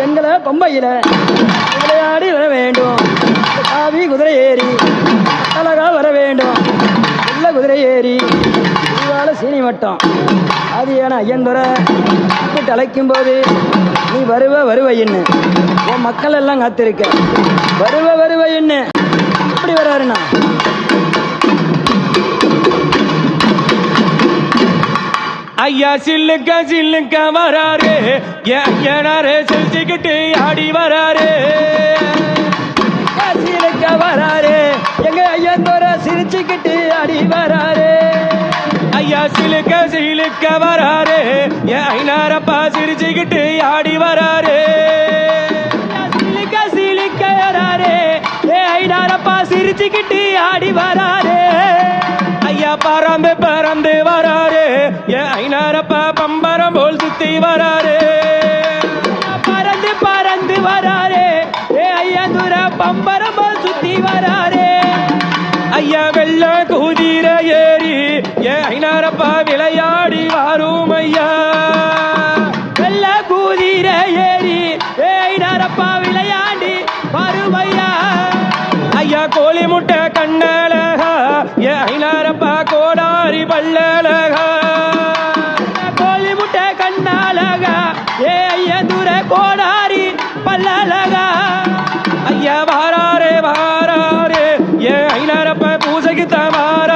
பெண்களை பொம்மையில விளையாடி வர வேண்டும். காவி குதிரை ஏறி அழகா வர வேண்டும். உள்ள குதிரை ஏறி இவால சீனி வட்டம். அது ஏன ஐயந்துரை கூப்பிட்டு அழைக்கும் போது நீ வருவ வருவ என்ன உன் மக்கள் எல்லாம் காத்திருக்க. வருவ வருவ என்ன எப்படி வராருண்ணா ஐயா சில்லுக்க சில்லுக்க வராரு. ஐயனாரு செஞ்சுக்கிட்டு ஆடி வராரு. சிலுக்க வராரு. எங்க ஐயந்தோர சிரிச்சுக்கிட்டு ஆடி வராரு. ஐயா சிலுக்க சிலுக்க வராரு. என் ஐநாரப்பா சிரிச்சுக்கிட்டு ஆடி வராரு. சிலுக்க சிலுக்க வராரு. ஏ ஐநாரப்பா சிரிச்சுக்கிட்டு ஆடி வராரு. ஐயா பறந்து பறந்து வர வராரு ஐநாரப்பா பம்பரம் போல் சுத்தி வராரு. பறந்து பறந்து வராரு. ஏ ஐயந்தோர பம்பரமா சுத்தி வராரு. ஐயா வெள்ள குதிர ஏறி ஐநாரப்பா விளையாடி வாரும் ஐயா. வெள்ள குதிர ஏறி ஏ ஐநாரப்பா விளையாடி வருமையா ஐயா கோழி முட்டை கண்ணழகா ஏ ஐநாரப்பா கோடாரி பல்லழகா. ఏ అయ్య దూరే కోడారి పల్లలగా అయ్య భారారే భారారే ఏ అయినారప్ప పూజకి తమార